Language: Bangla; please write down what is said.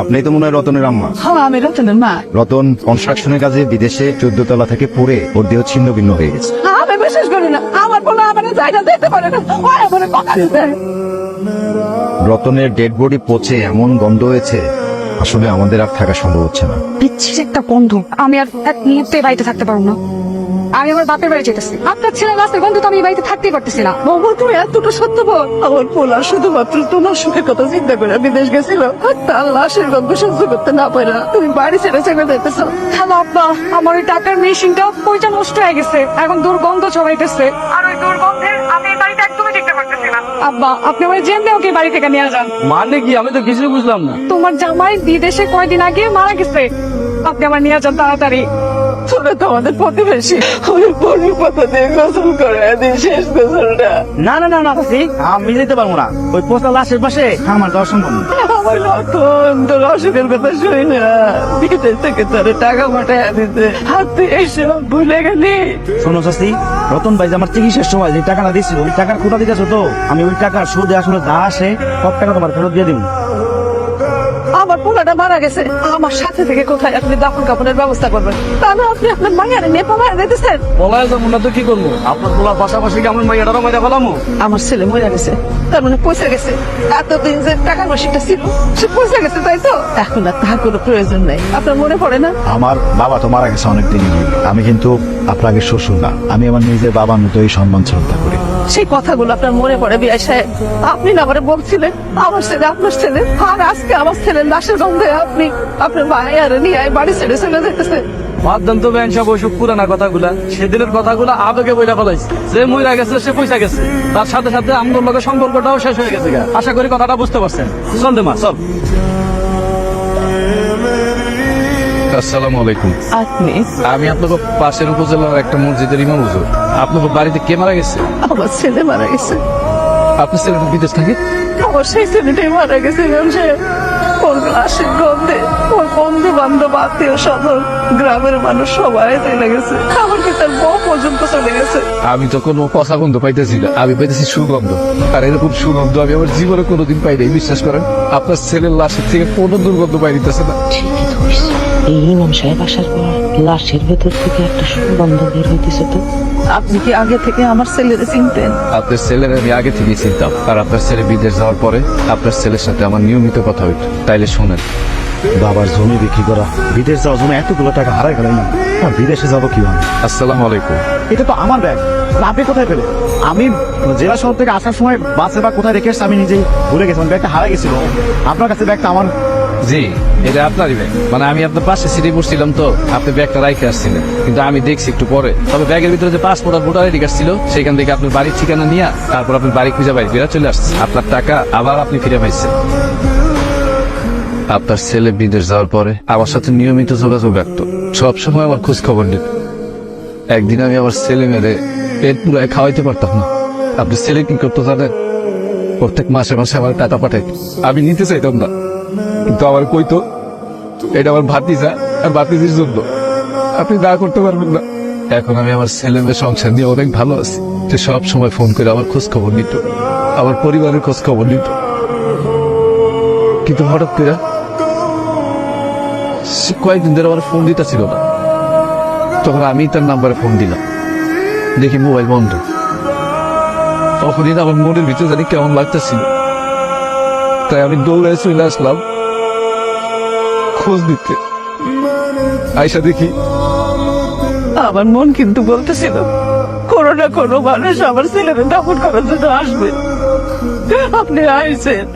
আপনি তো মনে হয় রতনের আম্মা। হ্যাঁ আমি রতনের মা। রতন কনস্ট্রাকশনের কাজে বিদেশে চোদ্দ তলা থেকে পড়ে ওর দেহ ছিন্ন ভিন্ন হয়ে গেছে। আমি বিশ্বাস করি না। আমার বলে আমার জায়গা দিতে পারে না। ওই আমার কথা রতনের ডেড বডি পচে এমন গন্ধ হয়েছে আসলে আমাদের আর থাকা সম্ভব হচ্ছে না। বিচ্ছির একটা বন্ধু আমি আর এক মুহূর্তে বাড়িতে থাকতে পারব না। আমি আমার বাপের বাড়ি যেতেছি। আপনার ছেলে রাস্তার বন্ধু তো আমি এই বাড়িতে থাকতেই পারতেছি না। বাবু তুমি এতটা সত্য বল। আমার পোলা শুধুমাত্র তোমার সুখের কথা চিন্তা করে বিদেশ গেছিল আর তার লাশের গন্ধ সহ্য করতে না পারে তুমি বাড়ি ছেড়ে ছেড়ে যেতেছ হ্যালো আব্বা আমার ওই টাকার মেশিনটা ওইটা নষ্ট হয়ে গেছে। এখন দুর্গন্ধ ছড়াইতেছে। আর ওই দুর্গন্ধে আমি এই বাড়িতে একদমই টিকতে পারতেছি না। আব্বা আপনি আমার জেনে ওকে বাড়ি থেকে নিয়ে যান। মানে কি? আমি তো কিছু বুঝলাম না। তোমার জামাই বিদেশে কয়দিন আগে মারা গেছে। আপনি আমার নিয়ে যান তাড়াতাড়ি। তোরা তো আমাদের প্রতিবেশী। পাতা দিয়ে গোসল করে দিন শেষ গোসলটা। না না না না চাচি, আমি যেতে পারব না। ওই পোস্টাল লাশের পাশে আমার যাওয়ার সম্ভব না। আমার তোর অসুখের কথা শুই না। বিদেশ থেকে তোর টাকা পাঠায় দিতে আর তুই এইসব ভুলে গেলি। শোনো রতন ভাই যে আমার চিকিৎসার সময় যে টাকাটা দিয়েছিল ওই টাকার খোটা দিতেছো তো। আমি ওই টাকার সুদে আসলে যা আসে সব টাকা তোমার ফেরত দিয়ে দিব। আমার পোলাটা মারা গেছে। আমার সাথে থেকে কোথায় আপনি দাফন কাপড়ের ব্যবস্থা করবেন? তা তাহলে আপনি আপনার মায়ের নেপাল দিতেছেন। বলাই যাব না তো কি করব? আপনার বলার পাশাপাশি কি আমার মাইয়াটারও মাইরা ফেলামো? আমার ছেলে মরে গেছে তার মানে পয়সা গেছে। এতদিন যে টাকার মাসিকটা ছিল সে পয়সা গেছে তাই তো? এখন আর তাহার কোনো প্রয়োজন নাই। আপনার মনে পড়ে না? আমার বাবা তো মারা গেছে অনেকদিন আমি কিন্তু আপনাকে শ্বশুর না। আমি আমার নিজের বাবার মতোই সম্মান শ্রদ্ধা করি। সেই কথাগুলো আপনার মনে পড়ে বিয়াই সাহেব? আপনি না আমারে বলছিলেন, আমার ছেলে, আপনার ছেলে, আর আজকে আমার ছেলের লাশের গন্ধে আপনি, আপনার ভাই আর নিয়ে বাড়ি ছেড়ে চলে যেতেছে। বাদ দেন তো ব্যান সব ওইসব পুরানা কথাগুলা, সেদিনের কথাগুলা আবেগে বইলা ফেলাইছে। যে মইরা গেছে সে পয়সা গেছে। তার সাথে সাথে আমগোর লগে সম্পর্কটাও শেষ হয়ে গেছে আশা করি কথাটা বুঝতে পারছেন। চল মা, চল। আসসালামু আলাইকুম। আপনি? আমি আপনাকে পাশের উপজেলার একটা মসজিদের ইমাম হুজুর। আপনাকে বাড়িতে কে মারা গেছে? আমার ছেলে মারা গেছে। আপনার বিদেশ থাকে? আমার সেই ছেলেটাই মারা গেছে ওর গন্ধে ওর বন্ধু বান্ধব আত্মীয় স্বজন গ্রামের মানুষ সবাই চলে গেছে। আমার কি তার বউ পর্যন্ত চলে গেছে? আমি তো কোনো কথা গন্ধ পাইতেছি না। আমি পাইতেছি সুগন্ধ। আর এরকম সুগন্ধ আমি আমার জীবনে কোনোদিন পাই নাই বিশ্বাস করেন। আপনার ছেলের লাশের থেকে কোনো দুর্গন্ধ পাই দিতেছে না। এই ইমাম সাহেব আসার পর লাশের ভেতর থেকে একটা সুগন্ধ বের হইতেছে তো। আপনি কি আগে থেকে আমার ছেলের চিনতেন? আপনার ছেলের আমি আগে থেকেই চিনতাম। আর আপনার ছেলে বিদেশ যাওয়ার পরে আপনার ছেলের সাথে আমার নিয়মিত কথা হইত। তাইলে শোনেন বাবার জমি বিক্রি করা বিদেশ যাওয়ার জন্য এতগুলো টাকা হারাই গেল না। আর বিদেশে যাব কীভাবে? আসসালামু আলাইকুম। এটা তো আমার ব্যাগ। আপনি কোথায় পেলেন? আমি জেলা শহর থেকে আসার সময় বাসে বা কোথায় রেখে এসেছি আমি নিজেই ভুলে গেছিলাম ব্যাগটা হারাই গেছিল। আপনার কাছে ব্যাগটা আমার জি, এটা আপনারই ব্যাগ মানে আমি আপনার পাশে সিটে বসছিলাম তো, আপনি ব্যাগটা রাইখে আসছিলেন। কিন্তু আমি দেখছি একটু পরে। তবে ব্যাগের ভিতরে যে পাসপোর্ট আর ভোটার আইডি কার্ড ছিল, সেখান থেকে আপনার বাড়ির ঠিকানা নিয়ে তারপর আপনি বাড়ি খুঁজে বাড়ি ফিরে চলে আসছে আপনার টাকা আবার আপনি ফিরে পাইছেন। আপনার ছেলে বিদেশ যাওয়ার পরে আমার সাথে নিয়মিত যোগাযোগ রাখতো। সবসময় আমার খোঁজ খবর নিত। একদিন আমি আমার ছেলে মেরে পেট পুরায় খাওয়াইতে পারতাম না। আপনি ছেলে কি করতো জানেন? প্রত্যেক মাসে মাসে আমার টাকা পাঠাই আমি নিতে চাইতাম না। কিন্তু আমার কইতো এটা আমার ভাতিজা আর ভাতিজির জন্য। আপনি না করতে পারবেন না। এখন আমি আমার ছেলে মেয়ে সংসার নিয়ে অনেক ভালো আছি। যে সব সময় ফোন করে আমার খোঁজ খবর নিত। আমার পরিবারের খোঁজ খবর নিত। কিন্তু হঠাৎ করে কয়েকদিন ধরে আমার ফোন দিতে ছিল না। তখন আমি তার নাম্বারে ফোন দিলাম। দেখি মোবাইল বন্ধ। তখনই আমার মনের ভিতরে জানি কেমন লাগতেছিল। তাই আমি দৌড়ে চলে আসলাম। খোঁজ দিতে আয়সা দেখি। আমার মন কিন্তু বলতেছিল, কোনো না কোনো মানুষ আমার ছেলেদের দাফন করার জন্য আসবে। আপনি আইসেন